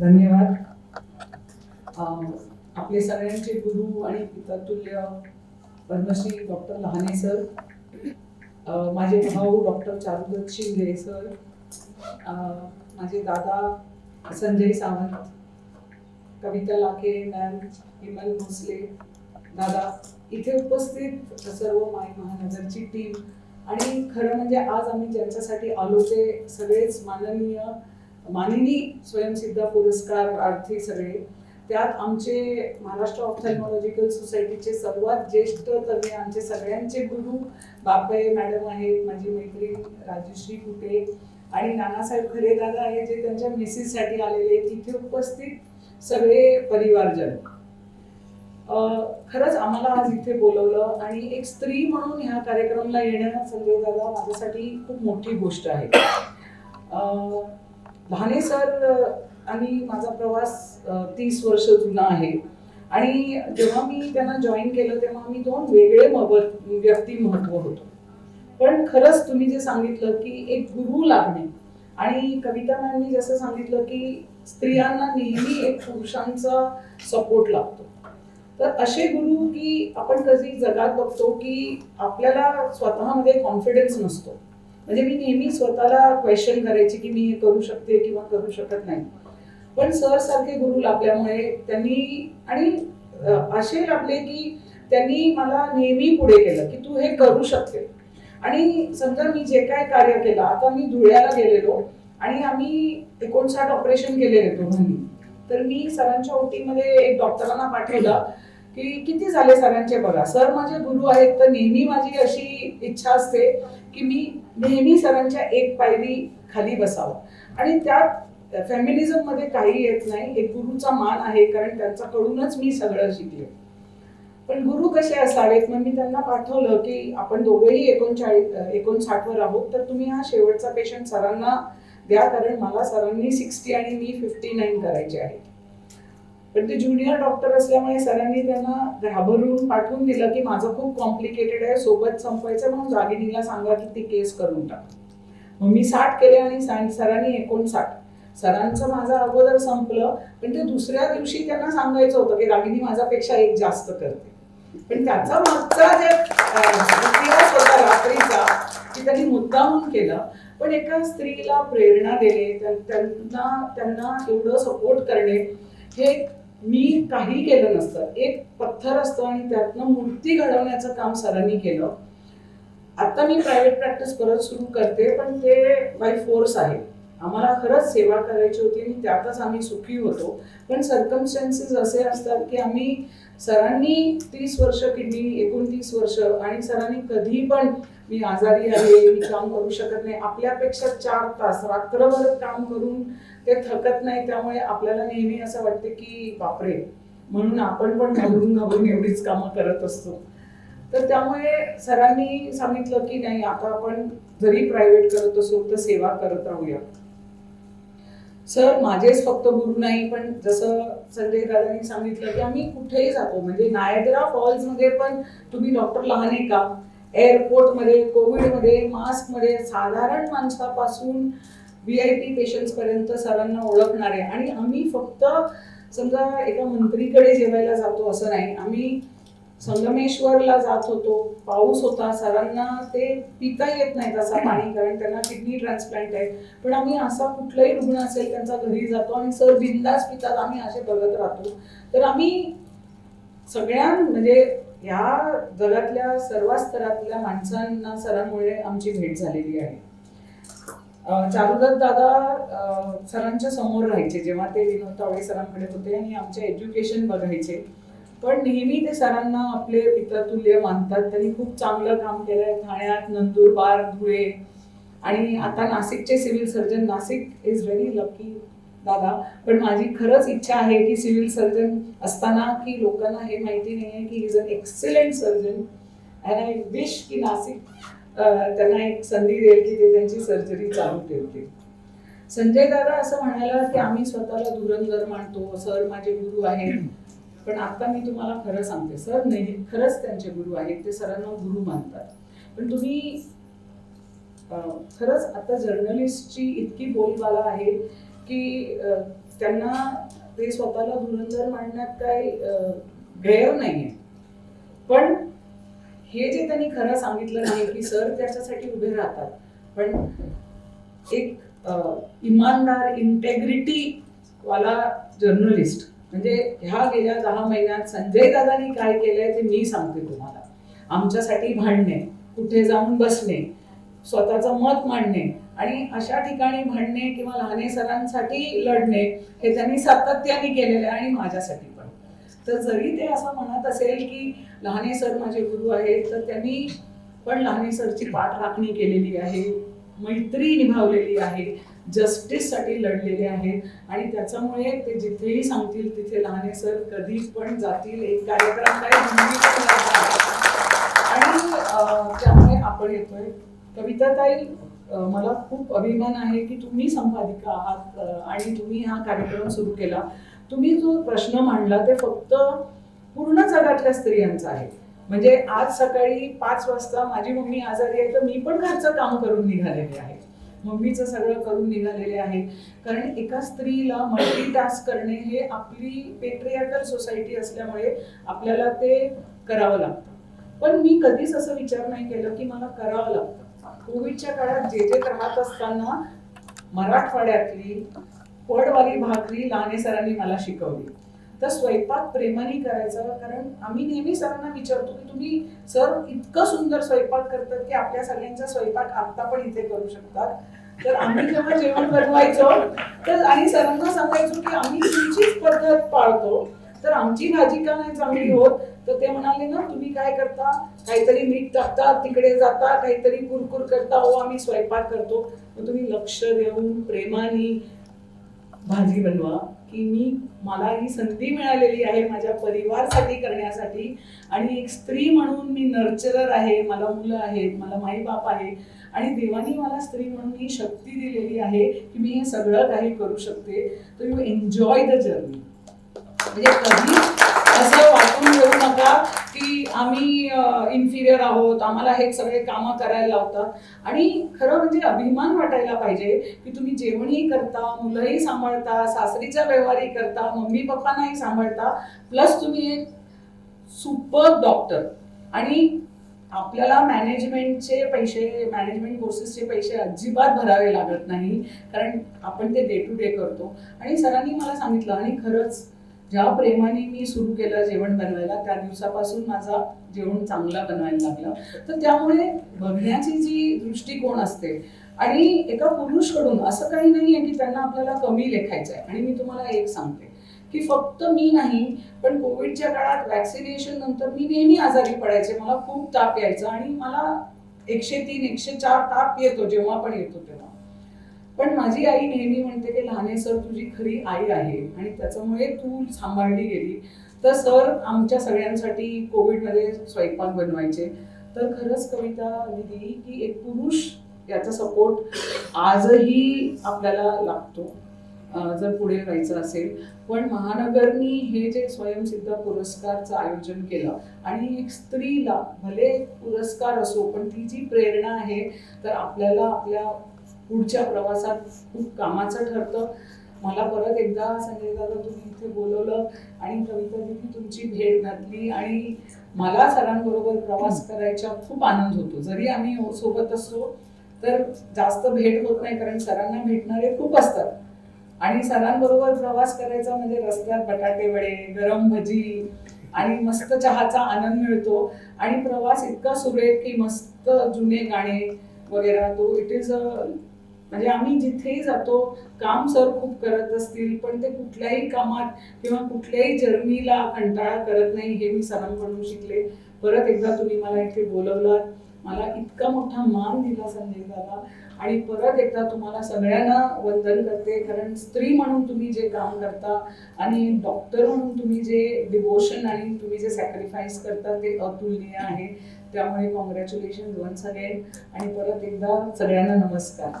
धन्यवाद. आपले सगळ्यांचे गुरु आणि पितातुल्य पद्मश्री डॉक्टर लहाने सर माझे भाऊ डॉक्टर चारुदत्त शिंदे सर माझे दादा संजय सावंत कविता लाखे मॅम विमल भोसले दादा इथे उपस्थित सर्व माय महानगरची टीम आणि खरं म्हणजे आज आम्ही ज्यांच्यासाठी आलो ते सगळेच माननीय मानिनी स्वयंसिद्धा पुरस्कार प्रार्थी सगळे. त्यात आमचे महाराष्ट्र ऑप्थॅल्मॉलॉजिकल सोसायटीचे सर्वात ज्येष्ठ तज्ञ आमचे सगळ्यांचे गुरु बापय मॅडम आहेत माझी मैत्रीण राजश्री कुटे आणि नानासाहेब खरे दादा आहेत जे त्यांच्या मिसेससाठी आलेले आहेत. तिथे उपस्थित सगळे परिवारजन. खरंच आम्हाला आज इथे बोलवलं आणि एक स्त्री म्हणून ह्या कार्यक्रमाला येणं संजय दादा माझ्यासाठी खूप मोठी गोष्ट आहे. लहाने सर आणि माझा प्रवास तीस वर्ष जुना आहे. आणि जेव्हा मी त्यांना जॉईन केलं तेव्हा मी दोन वेगळे मब- व्यक्तिमत्व होतो. पण खरंच तुम्ही जे सांगितलं की एक गुरु लागणे आणि कविता मॅमनी जसं सांगितलं की स्त्रियांना नेहमी एक पुरुषांचा सपोर्ट लागतो. तर असे गुरु की आपण कधी जगात बघतो की आपल्याला स्वतःमध्ये कॉन्फिडन्स नसतो. म्हणजे मी नेहमी स्वतःला क्वेश्चन करायची की मी हे करू शकते किंवा करू शकत नाही. पण सर सारखे गुरु लाभल्यामुळे त्यांनी आणि असे लाभले की त्यांनी मला नेहमी पुढे केलं की तू हे करू शकते. आणि समजा मी जे काय कार्य केलं आता मी धुळ्याला गेलेलो आणि आम्ही एकोणसाठ ऑपरेशन केलेले दोघांनी. तर मी सरांच्या ओटीमध्ये एक डॉक्टरांना पाठवलं की किती झाले सरांचे बघा. सर माझे गुरु आहेत तर नेहमी माझी अशी इच्छा असते की मी नेहमी सरांच्या एक पायरी खाली बसावं. आणि त्यात फेमिनिझममध्ये काही येत नाही एक गुरुचा मान आहे कारण त्यांच्याकडूनच मी सगळं शिकले. पण गुरु कसे असावेत? मग मी त्यांना पाठवलं की आपण दोघेही एकोणचाळीस एकोणसाठ वर आहोत तर तुम्ही हा शेवटचा पेशंट सरांना द्या कारण मला सरांनी सिक्स्टी आणि मी फिफ्टी नाईन करायचे आहे पण ते ज्युनियर डॉक्टर असल्यामुळे सरांनी त्यांना घाबरून पाठवून दिलं की माझं खूप कॉम्प्लिकेटेड आहे सोबत संपवायचं म्हणून दागिनीला सांगा की ती केस करून टाक. मग मी साठ केले आणि सरांनी एकोणसाठ. सरांचं माझं अगोदर संपलं पण ते दुसऱ्या दिवशी त्यांना सांगायचं होतं की रागिनी माझ्यापेक्षा एक जास्त करते. पण त्याचा मागचा जे इतिहास होता रात्रीचा की त्यांनी मुद्दामून केलं पण एका स्त्रीला प्रेरणा देणे त्यांना त्यांना एवढं सपोर्ट करणे हे मी काही केलं नसतं. एक पत्थर असतं आणि त्यातनं मूर्ती घडवण्याचं काम सरांनी केलं. आता मी प्रायव्हेट प्रॅक्टिस परत सुरू करते पण ते बाय फोर्स आहे. आम्हाला खरंच सेवा करायची होती आणि त्यातच आम्ही सुखी होतो. पण सर्कमस्टन्सेस असे असतात की आम्ही सरांनी तीस वर्ष किडनी एकोणतीस वर्ष आणि सरांनी कधी पण मी आजारी आहे मी काम करू शकत नाही. आपल्यापेक्षा चार तास रात्रभर काम करून ते थकत नाही त्यामुळे आपल्याला नेहमी असं वाटते की बापरे म्हणून आपण पण घाबरून घाबरून एवढीच कामं करत असतो. तर त्यामुळे सरांनी सांगितलं की नाही आता आपण जरी प्रायव्हेट करत असो तर सेवा करत राहूया. सर माझेच फक्त गुरु नाही पण जसं संजय दादांनी सांगितलं की आम्ही कुठेही जातो. म्हणजे नायग्रा फॉल्समध्ये पण तुम्ही डॉक्टर लहान आहे का? एअरपोर्टमध्ये कोविडमध्ये मास्कमध्ये साधारण माणसापासून व्ही आय पी पेशंट्सपर्यंत सरांना ओळखणारे. आणि आम्ही फक्त समजा एका मंत्रीकडे जेवायला जातो असं नाही. आम्ही संगमेश्वरला जात होतो. पाऊस होता. सरांना ते पिता येत नाही तसा पाणी कारण त्यांना किडनी ट्रान्सप्लांट आहे. पण आम्ही असा कुठलाही रुग्ण असेल त्यांचा घरी जातो आणि सर बिंदास पितात. आम्ही असे बघत राहतो. तर आम्ही सगळ्या म्हणजे ह्या जगातल्या सर्व स्तरातल्या माणसांना सरांमुळे आमची भेट झालेली आहे. चारुदत्त दादा सरांच्या समोर राहायचे जेव्हा ते विनोद तावडे सरांकडे होते आणि आमचे एज्युकेशन बघायचे. पण नेहमी ते सरांना आपले पितृतुल्य मानतात. त्यांनी खूप चांगलं काम केलंय. ठाण्यात नंदुरबार धुळे आणि आता नाशिकचे civil surgeon. Nashik is very lucky दादा पण माझी खरंच इच्छा आहे की सिव्हिल सर्जन असताना की लोकांना हे माहिती नाही आहे की is an excellent surgeon and I wish की नाशिक त्यांना एक संधी देईल की ते त्यांची सर्जरी चालू ठेवतील. संजय दादा असं म्हणाला की आम्ही स्वतःला धुरंधर मानतो सर माझे गुरु आहेत. पण आता मी तुम्हाला खरं सांगते सर नाही खरंच त्यांचे गुरु आहेत ते सरांना गुरु मानतात. पण तुम्ही खरंच आता जर्नलिस्टची इतकी बोलबाला आहे की त्यांना ते स्वतःला धुरंधर मांडण्यात काही गैर नाहीये. पण हे जे त्यांनी खरं सांगितलं नाही की सर त्याच्यासाठी उभे राहतात पण एक इमानदार इंटेग्रिटी वाला जर्नलिस्ट म्हणजे ह्या गेल्या दहा महिन्यात संजय दादांनी काय केलंय ते मी सांगते तुम्हाला. आमच्यासाठी भांडणे कुठे जाऊन बसणे स्वतःचं मत मांडणे आणि अशा ठिकाणी म्हणणे किंवा लहाने सरांसाठी लढणे हे त्यांनी सातत्याने केलेलं आहे आणि माझ्यासाठी पण. तर जरी ते असं म्हणत असेल की लहाने सर माझे गुरु आहेत तर त्यांनी पण लहाने सरची पाठ राखणी केलेली आहे मैत्री निभावलेली आहे जस्टिससाठी लढलेले आहेत आणि त्याच्यामुळे ते जिथेही सांगतील तिथे लहाने सर कधी पण जातील. एक कार्यक्रम काय आणि त्यामुळे आपण येतोय. कविताताई मला खूप अभिमान आहे की तुम्ही संपादिका आहात आणि तुम्ही हा कार्यक्रम सुरू केला. तुम्ही जो प्रश्न मांडला ते फक्त पूर्ण जगातल्या स्त्रियांचा आहे. म्हणजे आज सकाळी पाच वाजता माझी मम्मी आजारी आहे तर मी पण घरचं काम करून निघालेले आहे. मम्मीचं सगळं करून निघालेले आहे. कारण एका स्त्रीला मल्टीटास्क करणे हे आपली पेट्रियाटल सोसायटी असल्यामुळे आपल्याला ते करावं लागतं. पण मी कधीच असं विचार नाही केलं की मला करावं लागतं. पूर्वीच्या काळात जे जे राहत असताना मराठवाड्यातली पडवाली भाकरी लहाने सरांनी मला शिकवली. तर स्वयंपाक प्रेमाने करायचा कारण आम्ही नेहमी सरांना विचारतो की तुम्ही सर इतकं सुंदर स्वयंपाक करतात की आपल्या सगळ्यांचा स्वयंपाक आता पण इथे करू शकतात. तर आम्ही जेव्हा जेवण बनवायचो तर आणि सरांना सांगायचो की आम्ही तुमचीच पद्धत पाळतो तर आमची भाजी का नाही चांगली होत? तर ते म्हणाले ना तुम्ही काय करता? काहीतरी मीठ टाकता तिकडे जाता काहीतरी कुरकुर करता. हो आम्ही स्वयंपाक करतो. मग तुम्ही लक्ष देऊन प्रेमाने भाजी बनवा की मी मला ही संधी मिळालेली आहे माझ्या परिवारसाठी करण्यासाठी. आणि एक स्त्री म्हणून मी नर्चरर आहे मला मुलं आहेत मला माईबाप आहे आणि देवानी मला स्त्री म्हणून ही शक्ती दिलेली आहे की मी हे सगळं काही करू शकते. तर यू एन्जॉय द जर्नी म्हणजे कधी असं आम्ही इन्फिरियर आहोत आम्हाला हे सगळे कामं करायला लावतात. आणि खरं म्हणजे अभिमान वाटायला पाहिजे की तुम्ही जेवणही करता मुलंही सांभाळता सासरीचा व्यवहारही करता मम्मी पप्पांनाही सांभाळता. प्लस तुम्ही एक सुपर डॉक्टर. आणि आपल्याला मॅनेजमेंटचे पैसे मॅनेजमेंट कोर्सेसचे पैसे अजिबात भरावे लागत नाही. कारण आपण ते डे टू डे करतो. आणि सरांनी मला सांगितलं आणि खरंच ज्या प्रेमाने मी सुरू केलं जेवण बनवायला त्या दिवसापासून माझा जेवण चांगला बनवायला लागला. तर त्यामुळे बघण्याची जी दृष्टिकोन असते आणि एका पुरुषकडून असं काही नाही आहे की त्यांना आपल्याला कमी लेखायचं आहे आणि मी तुम्हाला एक सांगते की फक्त मी नाही पण कोविडच्या काळात वॅक्सिनेशन नंतर मी नेहमी आजारी पडायचे. मला खूप ताप यायचा आणि मला एकशे तीन एकशे चार ताप येतो जेव्हा पण येतो तेव्हा. पण माझी आई नेहमी म्हणते की लहाने सर तुझी खरी आई आहे आणि त्याच्यामुळे तू सांभाळली गेली. तर सर आमच्या सगळ्यांसाठी कोविडमध्ये स्वयंपाक बनवायचे. तर खरंच कविता लिहिली की एक पुरुष याचा सपोर्ट आजही आपल्याला लागतो. जर पुढे जायचं असेल. पण महानगरनी हे जे स्वयंसिद्ध पुरस्कारचं आयोजन केलं आणि एक स्त्रीला भले पुरस्कार असो पण ती जी प्रेरणा आहे तर आपल्याला आपल्या पुढच्या प्रवासात खूप कामाचं ठरतं. मला परत एकदा संजय दादा तुम्ही इथे बोलवलं आणि कविता दिदी तुमची भेट घातली आणि मला सरांबरोबर प्रवास करायचा खूप आनंद होतो. जरी आम्ही सोबत असतो तर जास्त भेट होत नाही कारण सरांना भेटणारे खूप असतात. आणि सरांबरोबर प्रवास करायचा म्हणजे रस्त्यात बटाटे वडे गरम भजी आणि मस्त चहाचा आनंद मिळतो. आणि प्रवास इतका सुरेख की मस्त जुने गाणे वगैरे तो इट इज अ म्हणजे आम्ही जिथेही जातो काम सर खूप करत असतील पण ते कुठल्याही कामात किंवा कुठल्याही जर्नीला कंटाळा करत नाही हे मी सरांकडून शिकले. परत एकदा तुम्ही मला इथे बोलवलात मला इतका मोठा मान दिला संजय दादा. आणि परत एकदा तुम्हाला सगळ्यांना वंदन करते कारण स्त्री म्हणून तुम्ही जे काम करता आणि डॉक्टर म्हणून तुम्ही जे डिवोशन आणि तुम्ही जे सॅक्रिफाईस करता ते अतुलनीय आहे. त्यामुळे कॉंग्रॅच्युलेशन वन्स अगेन आणि परत एकदा सगळ्यांना नमस्कार.